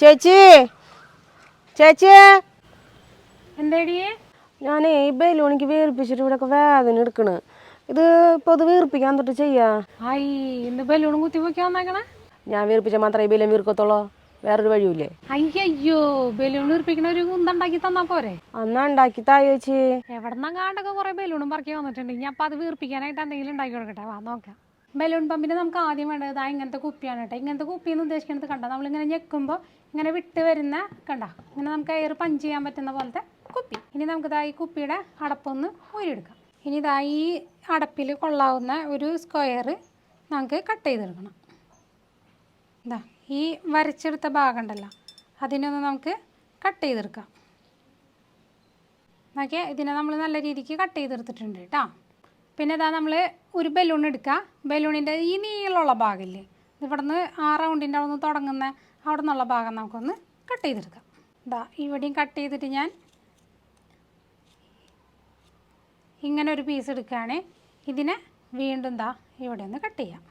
ചേച്ചി. ചേച്ചി. എന്തേടിയേ ഞാനേ ഈ ബലൂണിക്ക് വീർപ്പിച്ചിട്ട് ഇവിടെ വേദന എടുക്കണ്. ഇത് ഇപ്പൊ അത് വീർപ്പിക്കാൻ തൊട്ട് ചെയ്യാ. ആയി ഇന്ന് ബലൂണും കുത്തി വെക്കാൻ വന്നേക്കണേ? ഞാൻ വീർപ്പിച്ച മാത്രമേ ഈ ബലം വീർക്കത്തുള്ളൂ. വേറൊരു വഴിയില്ലേ അയ്യോ ബലൂൺ വീർപ്പിക്കണ ഒരു കുന്തണ്ടാക്കി തന്നാ പോരെ? അന്നാ ഉണ്ടാക്കി താ ചേച്ചി. എവിടെന്നാ കാണ്ടൊക്കെ കുറെ ബലൂണും പറക്കി വന്നിട്ടുണ്ട്. ഇനി അപ്പൊ അത് വീർപ്പിക്കാനായിട്ട് എന്തെങ്കിലും ഉണ്ടാക്കി കൊടുക്കട്ടെ. വാ നോക്കാം. ബലൂൺ പമ്പിന് നമുക്ക് ആദ്യം വേണ്ടത് ആ ഇങ്ങനത്തെ കുപ്പിയാണ് കേട്ടോ. ഇങ്ങനത്തെ കുപ്പി എന്ന് ഉദ്ദേശിക്കുന്നത് കണ്ട? നമ്മളിങ്ങനെ ഞെക്കുമ്പോൾ ഇങ്ങനെ വിട്ട് വരുന്ന കണ്ട? ഇങ്ങനെ നമുക്ക് എയർ പഞ്ച് ചെയ്യാൻ പറ്റുന്ന പോലത്തെ കുപ്പി. ഇനി നമുക്ക് ദാ ഈ കുപ്പിയുടെ അടപ്പൊന്ന് ഊരിയെടുക്കാം. ഇനി ഇതാ ഈ അടപ്പിൽ കൊള്ളാവുന്ന ഒരു സ്ക്വയർ നമുക്ക് കട്ട് ചെയ്തെടുക്കണം. ഇതാ ഈ വരച്ചെടുത്ത ഭാഗം ഉണ്ടല്ലോ അതിനൊന്ന് നമുക്ക് കട്ട് ചെയ്തെടുക്കാം. നോക്കിയാൽ ഇതിനെ നമ്മൾ നല്ല രീതിക്ക് കട്ട് ചെയ്തെടുത്തിട്ടുണ്ട് കേട്ടോ. പിന്നെ ഇതാ നമ്മൾ ഒരു ബലൂൺ എടുക്കുക. ബലൂണിന്റെ ഈ നീളമുള്ള ഭാഗമില്ലേ? ഇവിടെ നിന്ന് ആ റൗണ്ടിന്റെ അവിടെ നിന്ന് തുടങ്ങുന്ന അവിടെ നിന്നുള്ള ഭാഗം നമുക്കൊന്ന് കട്ട് ചെയ്തെടുക്കാം. ഇതാ ഇവിടെയും കട്ട് ചെയ്തിട്ട് ഞാൻ ഇങ്ങനെ ഒരു പീസ് എടുക്കുകയാണ്. ഇതിനെ വീണ്ടും ദാ ഇവിടെ ഒന്ന് കട്ട് ചെയ്യാം.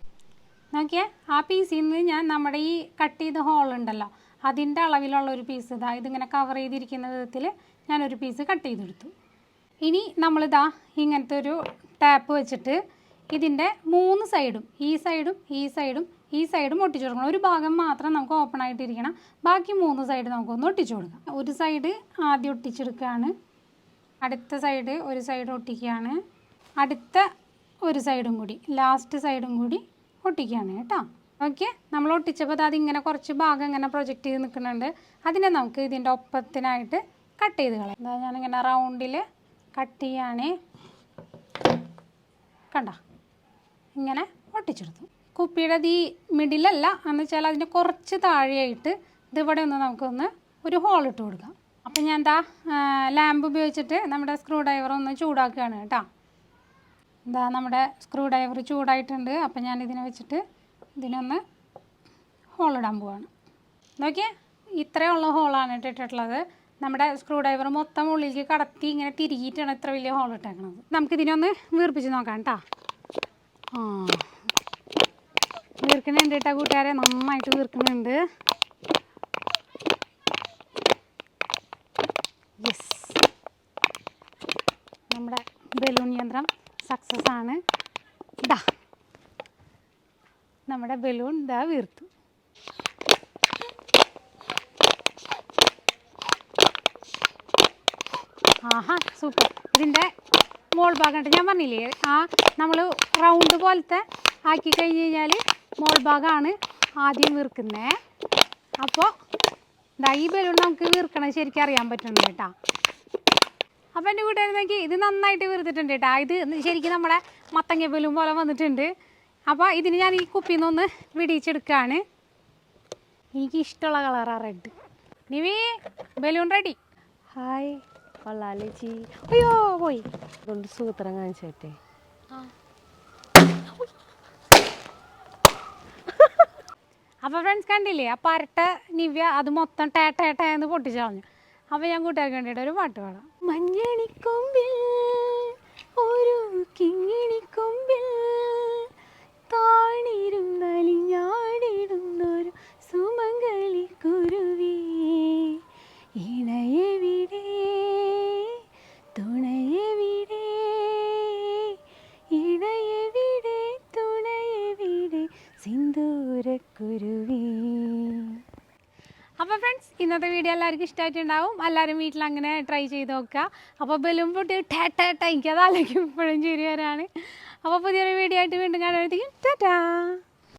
നോക്കിയേ ആ പീസിൽ നിന്ന് ഞാൻ നമ്മുടെ ഈ കട്ട് ചെയ്ത ഹോൾ ഉണ്ടല്ലോ അതിന്റെ അളവിലുള്ള ഒരു പീസ് ഇതാ ഇതിങ്ങനെ കവർ ചെയ്തിരിക്കുന്ന വിധത്തിൽ ഞാനൊരു പീസ് കട്ട് ചെയ്തെടുത്തു. ഇനി നമ്മളിതാ ഇങ്ങനത്തെ ഒരു ടാപ്പ് വെച്ചിട്ട് ഇതിന്റെ മൂന്ന് സൈഡും ഈ സൈഡും ഈ സൈഡും ഈ സൈഡും ഒട്ടിച്ചു കൊടുക്കണം. ഒരു ഭാഗം മാത്രം നമുക്ക് ഓപ്പൺ ആയിട്ടിരിക്കണം. ബാക്കി മൂന്ന് സൈഡ് നമുക്കൊന്ന് ഒട്ടിച്ചു കൊടുക്കാം. ഒരു സൈഡ് ആദ്യം ഒട്ടിച്ചെടുക്കുകയാണ്. അടുത്ത സൈഡ് ഒരു സൈഡ് ഒട്ടിക്കുകയാണ്. അടുത്ത ഒരു സൈഡും കൂടി ലാസ്റ്റ് സൈഡും കൂടി ഒട്ടിക്കുകയാണ് കേട്ടോ. ഓക്കെ നമ്മൾ ഒട്ടിച്ചപ്പോൾ അത് അതിങ്ങനെ കുറച്ച് ഭാഗം ഇങ്ങനെ പ്രൊജക്റ്റ് ചെയ്ത് നിൽക്കുന്നുണ്ട്. അതിനെ നമുക്ക് ഇതിന്റെ ഒപ്പത്തിനായിട്ട് കട്ട് ചെയ്ത് കളയാം. എന്താ ഞാനിങ്ങനെ റൗണ്ടിൽ കട്ട് ചെയ്യാനേ കണ്ട? ഇങ്ങനെ ഒട്ടിച്ചെടുത്തു. കുപ്പിയുടെ ഈ മിഡിലല്ല എന്ന് വെച്ചാൽ അതിന്റെ കുറച്ച് താഴെയായിട്ട് ഇതിവിടെ ഒന്ന് നമുക്കൊന്ന് ഒരു ഹോൾ ഇട്ട് കൊടുക്കാം. അപ്പം ഞാൻ എന്താ ലാമ്പ് ഉപയോഗിച്ചിട്ട് നമ്മുടെ സ്ക്രൂ ഡ്രൈവർ ഒന്ന് ചൂടാക്കുകയാണ് കേട്ടോ. എന്താ നമ്മുടെ സ്ക്രൂ ഡ്രൈവർ ചൂടായിട്ടുണ്ട്. അപ്പം ഞാൻ ഇതിനെ വെച്ചിട്ട് ഇതിനൊന്ന് ഹോൾ ഇടാൻ പോവാണ്. നോക്കിയേ ഇത്രയുള്ള ഹോളാണ് ഇട്ടിട്ടുള്ളത്. നമ്മുടെ സ്ക്രൂ ഡ്രൈവർ മൊത്തം ഉള്ളിലേക്ക് കടത്തി ഇങ്ങനെ തിരികിയിട്ടാണ് ഇത്ര വലിയ ഹോൾ ഇട്ടേക്കണത്. നമുക്കിതിനൊന്ന് വീർപ്പിച്ച് നോക്കാം കേട്ടോ. ആ. കേട്ടോ കൂട്ടുകാരെ? നന്നായിട്ട് വീർക്കണുണ്ട് യെസ് നമ്മുടെ ബലൂൺ യന്ത്രം സക്സസ് ആണ്. ഇതാ നമ്മുടെ ബലൂൺ ഇതാ വീർത്തു. ആഹാ സൂപ്പർ. ഇതിന്റെ മോൾ ഭാഗമായിട്ട് ഞാൻ പറഞ്ഞില്ലേ ആ നമ്മൾ റൗണ്ട് പോലത്തെ ആക്കി കഴിഞ്ഞ് കഴിഞ്ഞാൽ മോൾ ഭാഗമാണ് ആദ്യം വീർക്കുന്നത് അപ്പോൾ ഇതാ ഈ ബലൂൺ നമുക്ക് വീർക്കണം ശരിക്കും അറിയാൻ പറ്റുന്നുണ്ട് കേട്ടോ. അപ്പോൾ എന്റെ കൂട്ടുകാർ നോക്കി ഇത് നന്നായിട്ട് വീർത്തിട്ടുണ്ട് കേട്ടോ. ഇത് ശരിക്കും നമ്മുടെ മത്തങ്ങ ബലൂൺ പോലെ വന്നിട്ടുണ്ട്. അപ്പോൾ ഇതിന് ഞാൻ ഈ കുപ്പിയിൽ നിന്നൊന്ന് വിടിയിച്ചെടുക്കുകയാണ് എനിക്ക് ഇഷ്ടമുള്ള കളറാണ് red Nivi balloon ready hi കൊള്ളാലേ ചേച്ചി അയ്യോ പോയി. അതുകൊണ്ട് സൂത്രം കാണിച്ചേട്ടെ അപ്പോൾ ഫ്രണ്ട്സ് കണ്ടില്ലേ ആ പരട്ട നിവ്യ അത് മൊത്തം ടേ ടേ ടേ എന്ന് പൊട്ടിച്ചു കളഞ്ഞു അപ്പോൾ ഞാൻ കൂട്ടുകാർക്ക് വേണ്ടിയിട്ട് ഒരു പാട്ട് പാടാം. മഞ്ഞണിക്കൊമ്പിൽ സിന്ദൂരക്കുരുവി. അപ്പോൾ ഫ്രണ്ട്സ് ഇന്നത്തെ വീഡിയോ എല്ലാവർക്കും ഇഷ്ടമായിട്ടുണ്ടാവും എല്ലാവരും വീട്ടിൽ അങ്ങനെ ട്രൈ ചെയ്ത് നോക്കുക. അപ്പോൾ ബലൂൺ പൊട്ടി ടേ ടേ ടേ എനിക്കത് ആലോചിക്കും ഇപ്പോഴും ചിരി വരാണ്. അപ്പോൾ പുതിയൊരു വീഡിയോ ആയിട്ട് വീണ്ടും കാണുമ്പോഴത്തേക്കും ടാറ്റാ